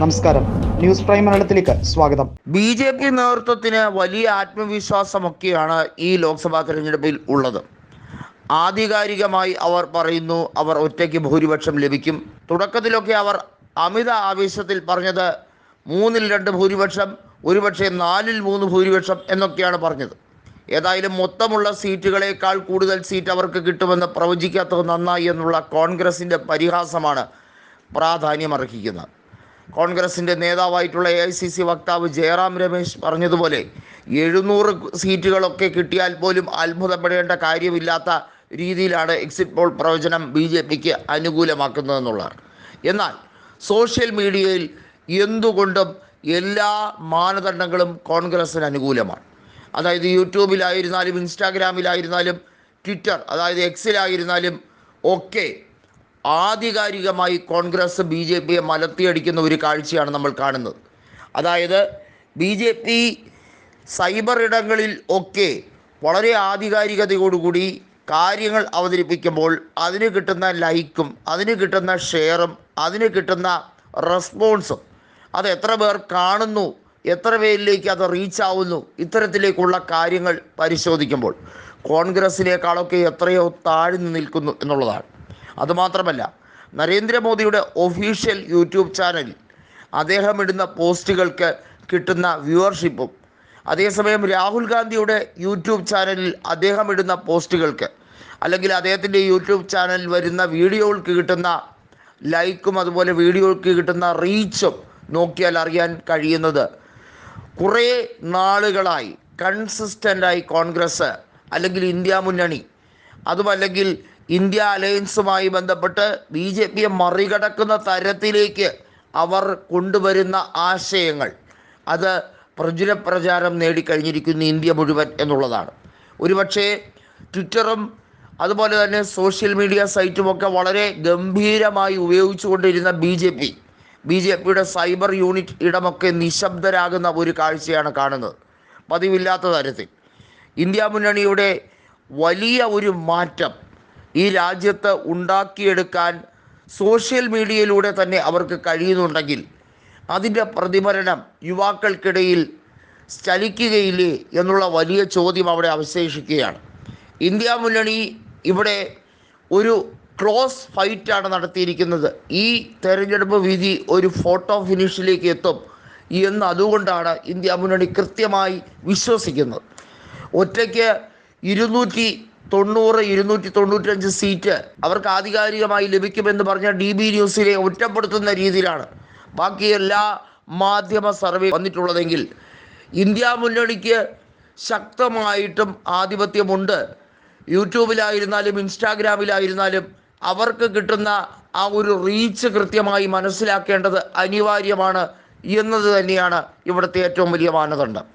നമസ്കാരം. News prime മലയാളത്തിലേക്ക് സ്വാഗതം. ബി ജെ പി നേതൃത്വത്തിന് വലിയ ആത്മവിശ്വാസമൊക്കെയാണ് ഈ ലോക്സഭാ തെരഞ്ഞെടുപ്പിൽ ഉള്ളത്. ആധികാരികമായി അവർ പറയുന്നു അവർ ഒറ്റയ്ക്ക് ഭൂരിപക്ഷം ലഭിക്കും. തുടക്കത്തിലൊക്കെ അവർ അമിത ആവേശത്തിൽ പറഞ്ഞത് മൂന്നിൽ രണ്ട് ഭൂരിപക്ഷം ഒരുപക്ഷെ നാലിൽ മൂന്ന് ഭൂരിപക്ഷം എന്നൊക്കെയാണ് പറഞ്ഞത്. ഏതായാലും മൊത്തമുള്ള സീറ്റുകളേക്കാൾ കൂടുതൽ സീറ്റ് അവർക്ക് കിട്ടുമെന്ന് പ്രവചിക്കാത്തത് നന്നായി എന്നുള്ള കോൺഗ്രസിന്റെ പരിഹാസമാണ് പ്രാധാന്യമർഹിക്കുന്നത്. കോൺഗ്രസിന്റെ നേതാവായിട്ടുള്ള എ ഐ സി സി വക്താവ് ജയറാം രമേശ് പറഞ്ഞതുപോലെ എഴുന്നൂറ് സീറ്റുകളൊക്കെ കിട്ടിയാൽ പോലും അത്ഭുതപ്പെടേണ്ട കാര്യമില്ലാത്ത രീതിയിലാണ് എക്സിറ്റ് പോൾ പ്രവചനം ബി ജെ പിക്ക് അനുകൂലമാക്കുന്നതെന്നുള്ളതാണ്. എന്നാൽ സോഷ്യൽ മീഡിയയിൽ എന്തുകൊണ്ടും എല്ലാ മാനദണ്ഡങ്ങളും കോൺഗ്രസിന് അനുകൂലമാണ്. അതായത് യൂട്യൂബിലായിരുന്നാലും ഇൻസ്റ്റാഗ്രാമിലായിരുന്നാലും ട്വിറ്റർ അതായത് എക്സിലായിരുന്നാലും ഒക്കെ ആധികാരികമായി കോൺഗ്രസ് ബി ജെ പിയെ മലർത്തിയടിക്കുന്ന ഒരു കാഴ്ചയാണ് നമ്മൾ കാണുന്നത്. അതായത് ബി ജെ പി സൈബർ ഇടങ്ങളിൽ ഒക്കെ വളരെ ആധികാരികതയോടുകൂടി കാര്യങ്ങൾ അവതരിപ്പിക്കുമ്പോൾ അതിന് കിട്ടുന്ന ലൈക്കും അതിന് കിട്ടുന്ന ഷെയറും അതിന് കിട്ടുന്ന റെസ്പോൺസും അത് എത്ര പേർ കാണുന്നു എത്ര പേരിലേക്ക് അത് റീച്ച് ആവുന്നു ഇത്തരത്തിലേക്കുള്ള കാര്യങ്ങൾ പരിശോധിക്കുമ്പോൾ കോൺഗ്രസിനേക്കാളൊക്കെ എത്രയോ താഴ്ന്നു നിൽക്കുന്നു എന്നുള്ളതാണ്. അതുമാത്രമല്ല നരേന്ദ്രമോദിയുടെ ഒഫീഷ്യൽ യൂട്യൂബ് ചാനൽ അദ്ദേഹം ഇടുന്ന പോസ്റ്റുകൾക്ക് കിട്ടുന്ന വ്യൂവർഷിപ്പും അതേസമയം രാഹുൽ ഗാന്ധിയുടെ യൂട്യൂബ് ചാനലിൽ അദ്ദേഹം ഇടുന്ന പോസ്റ്റുകൾക്ക് അല്ലെങ്കിൽ അദ്ദേഹത്തിന്റെ യൂട്യൂബ് ചാനലിൽ വരുന്ന വീഡിയോകൾക്ക് കിട്ടുന്ന ലൈക്കും അതുപോലെ വീഡിയോകൾക്ക് കിട്ടുന്ന റീച്ചും നോക്കിയാൽ അറിയാൻ കഴിയുന്നത് കുറേ നാളുകളായി കൺസിസ്റ്റന്റായി കോൺഗ്രസ് അല്ലെങ്കിൽ ഇന്ത്യ മുന്നണി അതുമല്ലെങ്കിൽ ഇന്ത്യ അലയൻസുമായി ബന്ധപ്പെട്ട് ബി ജെ പിയെ മറികടക്കുന്ന തരത്തിലേക്ക് അവർ കൊണ്ടുവരുന്ന ആശയങ്ങൾ. അത് പ്രചുര പ്രചാരം നേടിക്കഴിഞ്ഞിരിക്കുന്നു ഇന്ത്യ മുഴുവൻ എന്നുള്ളതാണ്. ഒരുപക്ഷേ ട്വിറ്ററും അതുപോലെ തന്നെ സോഷ്യൽ മീഡിയ സൈറ്റുമൊക്കെ വളരെ ഗംഭീരമായി ഉപയോഗിച്ചുകൊണ്ടിരുന്ന B J P B J പിയുടെ സൈബർ യൂണിറ്റ് ഇടമൊക്കെ നിശബ്ദരാകുന്ന ഒരു കാഴ്ചയാണ് കാണുന്നത്. പതിവില്ലാത്ത തരത്തിൽ. ഇന്ത്യ മുന്നണിയുടെ വലിയ ഒരു മാറ്റം ഈ രാജ്യത്ത് ഉണ്ടാക്കിയെടുക്കാൻ സോഷ്യൽ മീഡിയയിലൂടെ തന്നെ അവർക്ക് കഴിയുന്നുണ്ടെങ്കിൽ അതിന്റെ പ്രതിഫലനം യുവാക്കൾക്കിടയിൽ ചലിക്കുകയില്ലേ എന്നുള്ള വലിയ ചോദ്യം അവിടെ അവശേഷിക്കുകയാണ്. ഇന്ത്യ മുന്നണി ഇവിടെ ഒരു ക്ലോസ് ഫൈറ്റാണ് നടത്തിയിരിക്കുന്നത്. ഈ തെരഞ്ഞെടുപ്പ് വിധി ഒരു ഫോട്ടോ ഫിനിഷിലേക്ക് എത്തും എന്ന് അതുകൊണ്ടാണ് ഇന്ത്യ മുന്നണി കൃത്യമായി വിശ്വസിക്കുന്നത്. ഒറ്റയ്ക്ക് ഇരുന്നൂറ്റി തൊണ്ണൂറ് ഇരുന്നൂറ്റി തൊണ്ണൂറ്റഞ്ച് സീറ്റ് അവർക്ക് ആധികാരികമായി ലഭിക്കുമെന്ന് പറഞ്ഞ ഡി ബി ന്യൂസിനെ ഒറ്റപ്പെടുത്തുന്ന രീതിയിലാണ് ബാക്കി എല്ലാ മാധ്യമ സർവേ വന്നിട്ടുള്ളതെങ്കിൽ ഇന്ത്യ മുന്നണിക്ക് ശക്തമായിട്ടും ആധിപത്യമുണ്ട്. യൂട്യൂബിലായിരുന്നാലും ഇൻസ്റ്റാഗ്രാമിലായിരുന്നാലും അവർക്ക് കിട്ടുന്ന ആ ഒരു റീച്ച് കൃത്യമായി മനസ്സിലാക്കേണ്ടത് അനിവാര്യമാണ് എന്നത് തന്നെയാണ് ഇവിടുത്തെ ഏറ്റവും വലിയ മാനദണ്ഡം.